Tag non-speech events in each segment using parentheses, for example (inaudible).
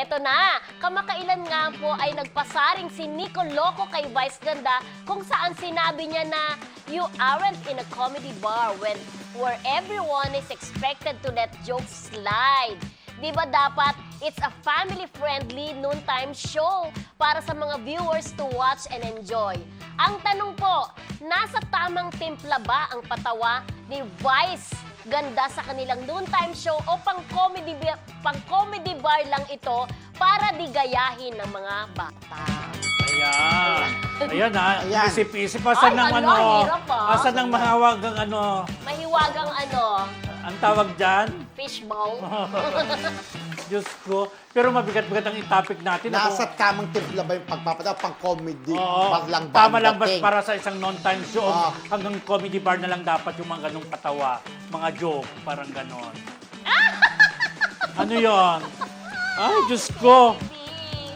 Eto na, kamakailan nga po ay nagpasaring si Nico Loco kay Vice Ganda kung saan sinabi niya na you aren't in a comedy bar when where everyone is expected to let jokes slide. Di ba dapat it's a family-friendly noontime show para sa mga viewers to watch and enjoy. Ang tanong po, nasa tamang timpla ba ang patawa ni Vice ganda sa kanilang noontime show o pang comedy ba- pang comedy bar lang ito para digayahin ng mga bata. Ayan. Ayan ha. Ayan. Isip-isip. Asan Ay, ng ano, ano? hirap, ah. Asan ng mahawagang ano? Mahiwagang ano, Ang tawag dyan? fishbowl. (laughs) Diyos ko. Pero mabigat-bigat ang topic natin. Nasa Ako- tamang timpla ba yung pagpapatawa pang comedy? Oo. Bar lang ba Tama ang lang ba dating? para sa isang non-time show? Oo. Hanggang comedy bar na lang dapat yung mga ganong patawa. Mga joke, parang ganon. ano yon? Ay, Diyos ko.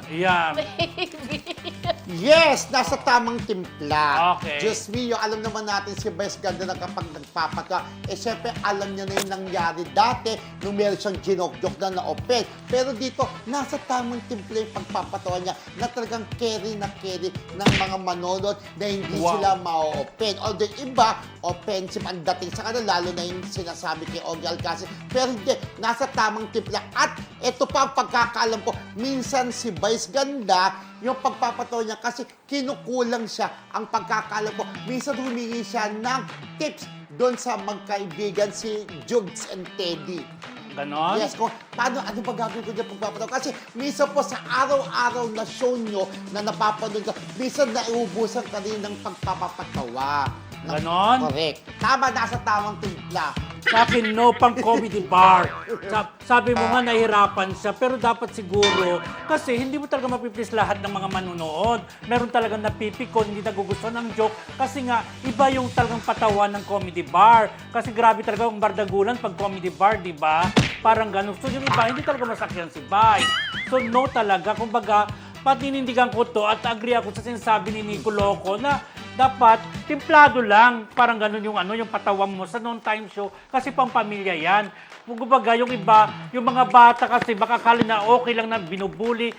Ayan. Baby. Yes, nasa tamang timpla. Okay. Diyos mio, alam naman natin si Vice Ganda na kapag nagpapatawa, eh syempre alam niya na yung nangyari dati nung meron siyang joke na na-open. Pero dito, nasa tamang timpla yung pagpapatawa niya na talagang carry na carry ng mga manonood na hindi Wow. sila ma-open. Although iba, offensive ang dating sa kanila, lalo na yung sinasabi kay Ogie Alcacid. Pero hindi, nasa tamang timpla. At ito pa ang pagkakaalam ko, minsan si Vice Ganda, yung pagpapatawa niya kasi kinukulang siya ang pagkakaalam ko. Minsan humingi siya ng tips doon sa magkaibigan si Jugs and Teddy. Ganon? Yes, kung paano, ano ba gagawin ko dyan pagpapatawa? Kasi minsan po sa araw-araw na show nyo na napapanood ko, minsan nauubusan ka rin ng pagpapatawa. Na- Ganon? Correct. Tama, nasa tamang timpla. Sa akin, no pang comedy bar. Sa- sabi mo nga, nahihirapan siya. Pero dapat siguro, kasi hindi mo talaga mapipis lahat ng mga manunood. Meron talagang napipikon, hindi nagugustuhan ng joke. Kasi nga, iba yung talagang patawan ng comedy bar. Kasi grabe talaga ang bardagulan pag comedy bar, di ba? Parang ganun. So yung iba, hindi talaga masakyan si Vice. So no talaga. Kumbaga, patinindigan ko to at agree ako sa sinasabi ni Nico Loco na dapat timplado lang. Parang ganun yung ano, yung patawa mo sa non-time show kasi pang pamilya yan. Kumbaga, yung iba, yung mga bata kasi baka akala na okay lang na binubuli,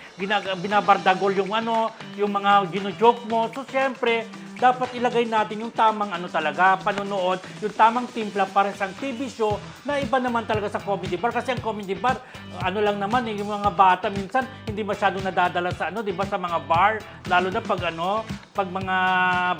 binabardagol yung ano, yung mga gino-joke mo. So, syempre, dapat ilagay natin yung tamang ano talaga, panonood, yung tamang timpla para sa TV show na iba naman talaga sa comedy bar. Kasi ang comedy bar, ano lang naman, eh, yung mga bata minsan hindi masyado nadadala sa ano, di ba, sa mga bar. Lalo na pag ano, pag mga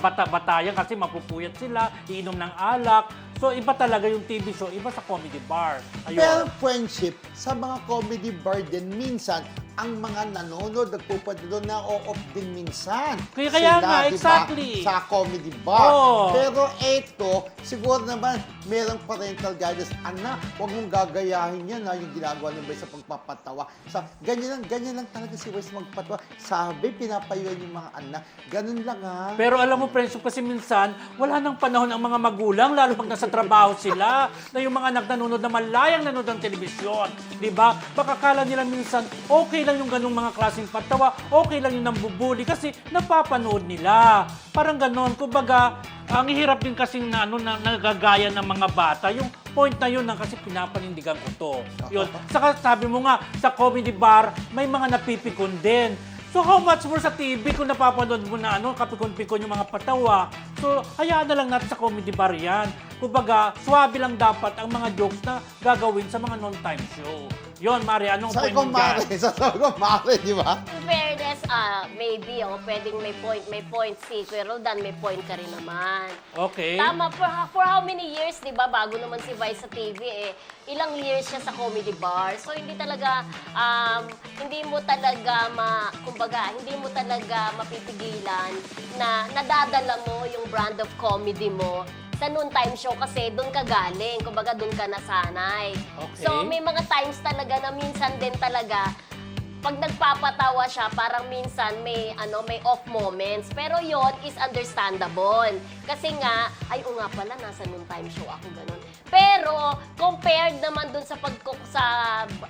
bata-batayan kasi mapupuyat sila, iinom ng alak. So iba talaga yung TV show, iba sa comedy bar. Ayun. Pero friendship, sa mga comedy bar din, minsan, ang mga nanonood, nagpupunta doon na off din minsan. Kaya- kaya nga, di ba? exactly. Sa comedy bar. Oo. Pero eto, siguro naman, merong parental guidance. Anak, huwag mong gagayahin yan ha, yung ginagawa ng sa pagpapatawa. Sa, ganyan lang, ganyan lang talaga si Vice magpatawa. Sabi, pinapayuan yung mga anak. Ganun lang ha. Pero alam mo, friendship, kasi minsan, wala nang panahon ang mga magulang, lalo pag nasa trabaho sila, (laughs) na yung mga anak nanonood na malayang nanonood ng telebisyon. Di ba? Baka kala nila minsan, okay lang yung ganung mga klaseng patawa, okay lang yung nambubuli, kasi napapanood nila. Parang ganon. Kumbaga, ang hirap din kasing na, ano, na, nagagaya ng mga bata, yung point na yun na kasi pinapanindigan ko to. Yun. Saka sabi mo nga, sa comedy bar, may mga napipikon din. So how much more sa TV kung napapanood mo na ano, kapikon-pikon yung mga patawa. So hayaan na lang natin sa comedy bar yan. Kumbaga, swabe lang dapat ang mga jokes na gagawin sa mga non-time show. Yon, Mari, anong Sabi point ko, mo dyan? Mare, (laughs) sabi ko, Mare, di ba? In fairness, ah, maybe, oh, pwedeng may point, may point si Kuya Roldan, may point ka rin naman. Okay. Tama, for, for how many years, di ba, bago naman si Vice sa TV, eh, ilang years siya sa comedy bar. So, hindi talaga, um, hindi mo talaga, ma, kumbaga, hindi mo talaga mapipigilan na nadadala mo yung brand of comedy mo sa noontime show kasi doon ka galing. Kumbaga, doon ka nasanay. Okay. So, may mga times talaga na minsan din talaga, pag nagpapatawa siya, parang minsan may ano may off moments. Pero yon is understandable. Kasi nga, ay o nga pala, nasa noon time show ako ganun. Pero, compared naman dun sa pag sa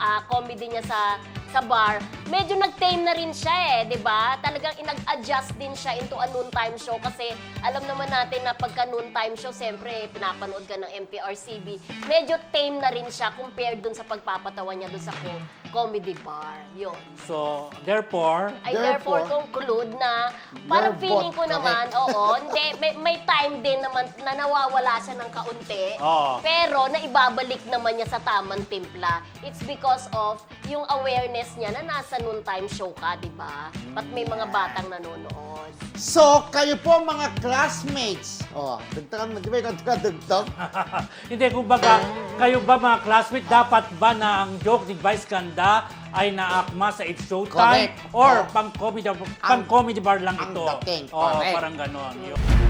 ah, comedy niya sa sa bar, medyo nag-tame na rin siya eh, di ba? Talagang inag-adjust din siya into a noontime show kasi alam naman natin na pagka noontime show, siyempre, pinapanood ka ng MPRCB. Medyo tame na rin siya compared dun sa pagpapatawa niya dun sa co- comedy bar. Yun. So, therefore, I therefore, Therefore, conclude na parang Your feeling ko naman, oo, hindi, may, may time din naman na nawawala siya ng kaunti. Oo. Pero naibabalik naman niya sa tamang timpla. It's because of yung awareness niya na nasa noontime show ka, di ba? At may mga batang nanonood. So, kayo po mga classmates. Oh, dagdagan mo, di ba yung dagdag? (laughs) hindi, kumbaga, kayo ba mga classmates, dapat ba na ang joke ni Vice Ganda ay naakma sa It's Showtime? Correct. Or Oh. pang comedy, Ang- pang comedy bar lang ang ito? dating. Oo, Correct. parang ganon. Yun.